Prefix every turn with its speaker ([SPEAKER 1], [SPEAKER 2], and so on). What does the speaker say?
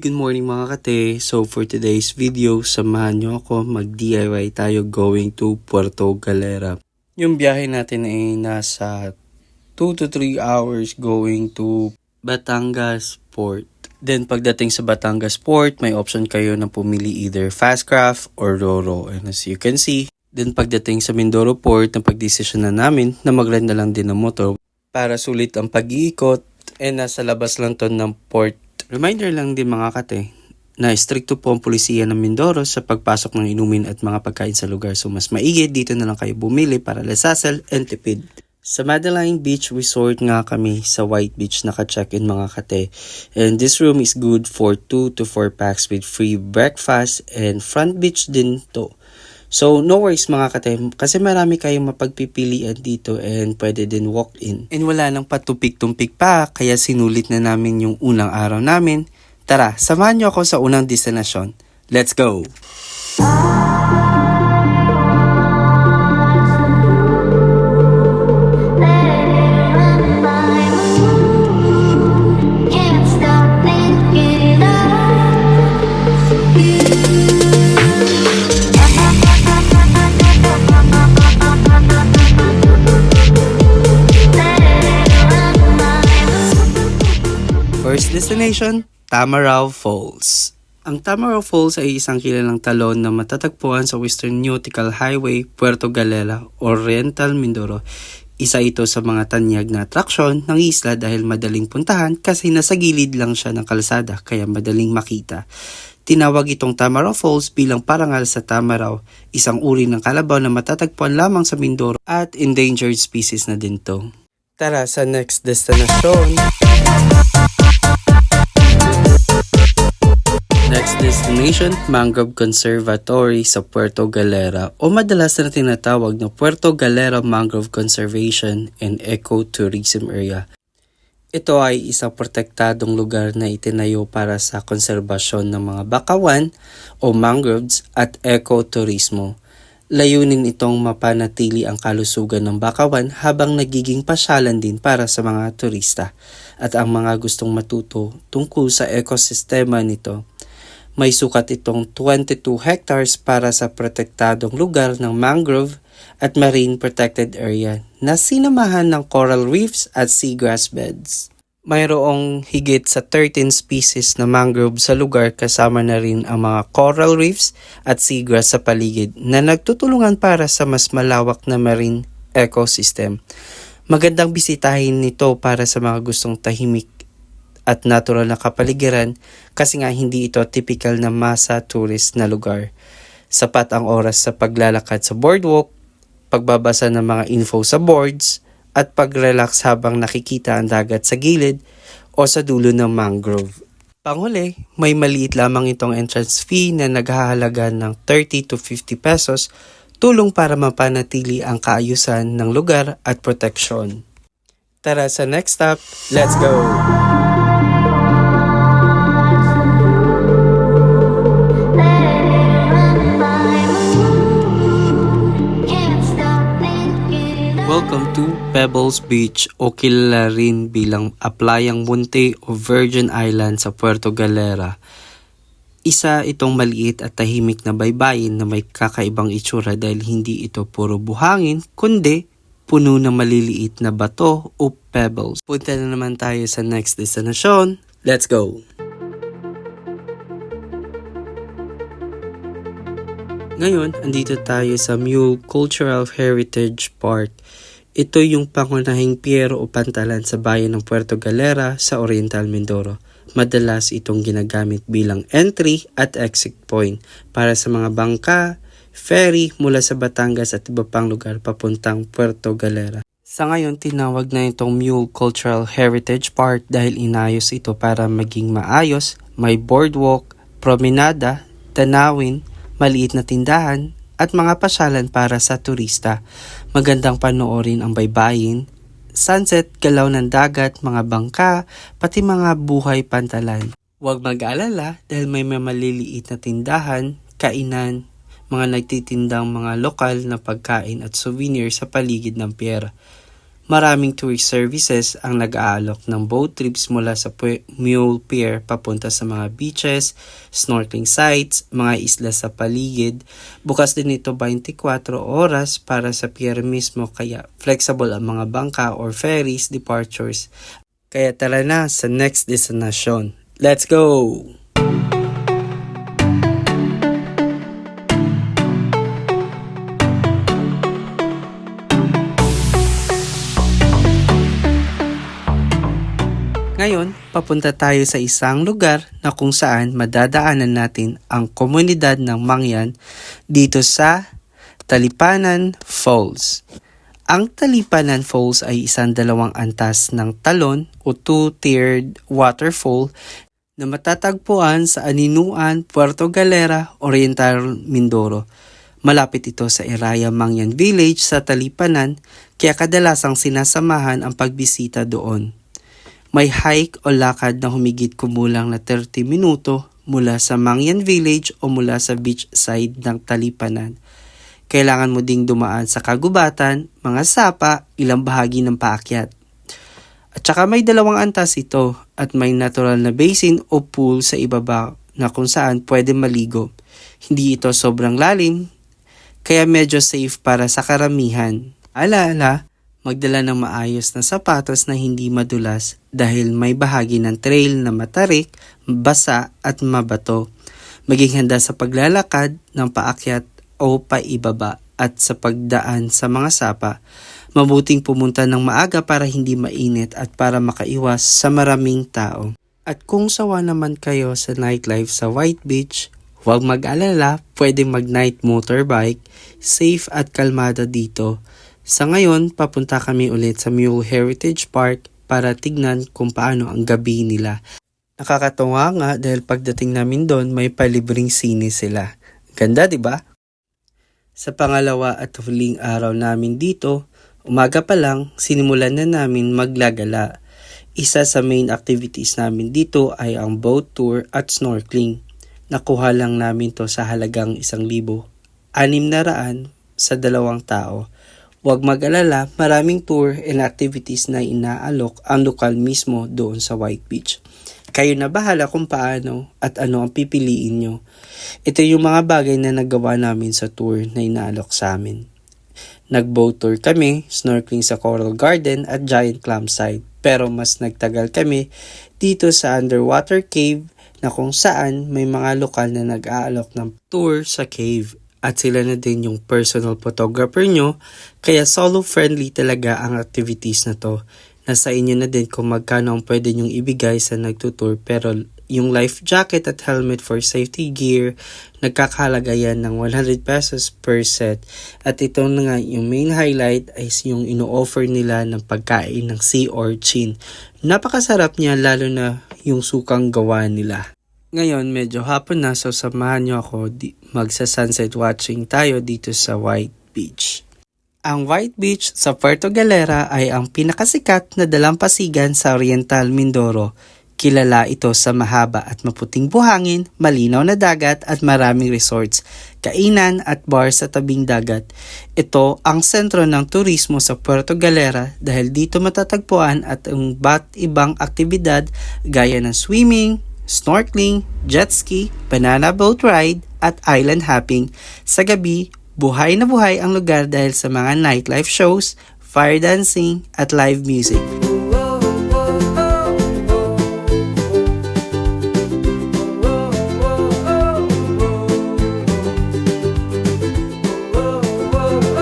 [SPEAKER 1] good morning mga kate. So for today's video, samahan nyo ako mag-DIY tayo going to Puerto Galera. Yung biyahe natin ay nasa 2 to 3 hours going to Batangas Port. Then pagdating sa Batangas Port, may option kayo na pumili either Fastcraft or Roro. And as you can see, then pagdating sa Mindoro Port, na pagdesisyon na namin na mag-rent na lang din ng motor para sulit ang pag-iikot and nasa labas lang to ng port Reminder lang din mga kate na stricto po ang pulisiya ng Mindoro sa pagpasok ng inumin at mga pagkain sa lugar. So mas maigi dito na lang kayo bumili para lasasal and tipid. Sa Madeline Beach Resort nga kami sa White Beach naka-check-in mga kate. And this room is good for 2 to 4 packs with free breakfast and front beach din to. So, no worries mga kate, kasi marami kayong mapagpipilian dito and pwede din walk-in. And wala nang patupik-tumpik pa, kaya sinulit na namin yung unang araw namin. Tara, samahan niyo ako sa unang destinasyon. Let's go!
[SPEAKER 2] Can't
[SPEAKER 1] Destination, Tamarao Falls. Ang Tamarao Falls ay isang kilalang talon na matatagpuan sa Western Nautical Highway, Puerto Galera, Oriental Mindoro. Isa ito sa mga tanyag na atraksyon ng isla dahil madaling puntahan kasi nasa gilid lang siya ng kalsada kaya madaling makita. Tinawag itong Tamarao Falls bilang parangal sa Tamarao, isang uri ng kalabaw na matatagpuan lamang sa Mindoro at endangered species na din to. Tara sa next destination. Next destination, Mangrove Conservatory sa Puerto Galera o madalas na tinatawag na Puerto Galera Mangrove Conservation and Ecotourism Area. Ito ay isang protektadong lugar na itinayo para sa konserbasyon ng mga bakawan o mangroves at ekoturismo. Layunin itong mapanatili ang kalusugan ng bakawan habang nagiging pasyalan din para sa mga turista at ang mga gustong matuto tungkol sa ekosistema nito. May sukat itong 22 hectares para sa protektadong lugar ng mangrove at marine protected area na sinamahan ng coral reefs at seagrass beds. Mayroong higit sa 13 species na mangrove sa lugar kasama na rin ang mga coral reefs at seagrass sa paligid na nagtutulungan para sa mas malawak na marine ecosystem. Magandang bisitahin nito para sa mga gustong tahimik at natural na kapaligiran kasi nga hindi ito typical na masa tourist na lugar. Sapat ang oras sa paglalakad sa boardwalk, pagbabasa ng mga info sa boards, at pag-relax habang nakikita ang dagat sa gilid o sa dulo ng mangrove. Panghuli, may maliit lamang itong entrance fee na naghahalaga ng 30 to 50 pesos, tulong para mapanatili ang kaayusan ng lugar at proteksyon. Tara sa next stop, let's go! Welcome to Pebbles Beach o kilala rin bilang Aplayang Munti o Virgin Island sa Puerto Galera. Isa itong maliit at tahimik na baybayin na may kakaibang itsura dahil hindi ito puro buhangin kundi puno ng maliliit na bato o pebbles. Punta na naman tayo sa next destination. Let's go! Ngayon, andito tayo sa Mule Cultural Heritage Park. Ito yung pangunahing piero o pantalan sa bayan ng Puerto Galera sa Oriental Mindoro. Madalas itong ginagamit bilang entry at exit point para sa mga bangka, ferry mula sa Batangas at iba pang lugar papuntang Puerto Galera. Sa ngayon, tinawag na itong Mule Cultural Heritage Park dahil inayos ito para maging maayos, may boardwalk, promenada, tanawin, maliit na tindahan, at mga pasyalan para sa turista. Magandang panoorin ang baybayin, sunset, galaw ng dagat, mga bangka, pati mga buhay pantalan. Huwag mag-alala dahil may mga maliliit na tindahan, kainan, mga nagtitindang mga lokal na pagkain at souvenir sa paligid ng pier. Maraming tourist services ang nag-aalok ng boat trips mula sa Mule Pier papunta sa mga beaches, snorkeling sites, mga isla sa paligid. Bukas din ito 24 oras para sa pier mismo kaya flexible ang mga bangka or ferries departures. Kaya tara na sa next destination. Let's go! Ngayon, papunta tayo sa isang lugar na kung saan madadaanan natin ang komunidad ng Mangyan dito sa Talipanan Falls. Ang Talipanan Falls ay isang dalawang antas ng talon o two-tiered waterfall na matatagpuan sa Aninuan, Puerto Galera, Oriental Mindoro. Malapit ito sa Iraya Mangyan Village sa Talipanan kaya kadalasang sinasamahan ang pagbisita doon. May hike o lakad na humigit kumulang na 30 minuto mula sa Mangyan Village o mula sa beach side ng Talipanan. Kailangan mo ding dumaan sa kagubatan, mga sapa, ilang bahagi ng paakyat. At saka may dalawang antas ito at may natural na basin o pool sa ibaba na kung saan pwede maligo. Hindi ito sobrang lalim, kaya medyo safe para sa karamihan. Alaala, magdala ng maayos na sapatos na hindi madulas dahil may bahagi ng trail na matarik, basa at mabato. Maging handa sa paglalakad ng paakyat o paibaba at sa pagdaan sa mga sapa. Mabuting pumunta ng maaga para hindi mainit at para makaiwas sa maraming tao. At kung sawa naman kayo sa nightlife sa White Beach, huwag mag-alala, pwedeng mag-night motorbike, safe at kalmada dito. Sa ngayon, papunta kami ulit sa Mule Heritage Park para tignan kung paano ang gabi nila. Nakakatuwa nga dahil pagdating namin doon may palibreng sine sila. Ganda 'di ba? Sa pangalawa at huling araw namin dito, umaga pa lang sinimulan na namin maglagala. Isa sa main activities namin dito ay ang boat tour at snorkeling. Nakuha lang namin to sa halagang isang libo. Anim na raan sa dalawang tao. Huwag mag-alala, maraming tour and activities na inaalok ang lokal mismo doon sa White Beach. Kayo na bahala kung paano at ano ang pipiliin nyo. Ito yung mga bagay na nagawa namin sa tour na inaalok sa amin. Nag-boat tour kami, snorkeling sa Coral Garden at Giant Clam Side. Pero mas nagtagal kami dito sa underwater cave na kung saan may mga lokal na nag-aalok ng tour sa cave at sila na din yung personal photographer nyo kaya solo friendly talaga ang activities na to. Nasa inyo na din kung magkano ang pwede nyong ibigay sa nagtutour pero yung life jacket at helmet for safety gear, nagkakahalaga yan ng 100 pesos per set. At ito na nga, yung main highlight ay yung ino-offer nila ng pagkain ng sea urchin. Napakasarap niya lalo na yung sukang gawa nila. Ngayon, medyo hapon na so samahan nyo ako magsa-sunset watching tayo dito sa White Beach. Ang White Beach sa Puerto Galera ay ang pinakasikat na dalampasigan sa Oriental Mindoro. Kilala ito sa mahaba at maputing buhangin, malinaw na dagat at maraming resorts, kainan at bar sa tabing dagat. Ito ang sentro ng turismo sa Puerto Galera dahil dito matatagpuan at ang bat ibang aktibidad gaya ng swimming, snorkeling, jet ski, banana boat ride, at island hopping. Sa gabi, buhay na buhay ang lugar dahil sa mga nightlife shows, fire dancing, at live music.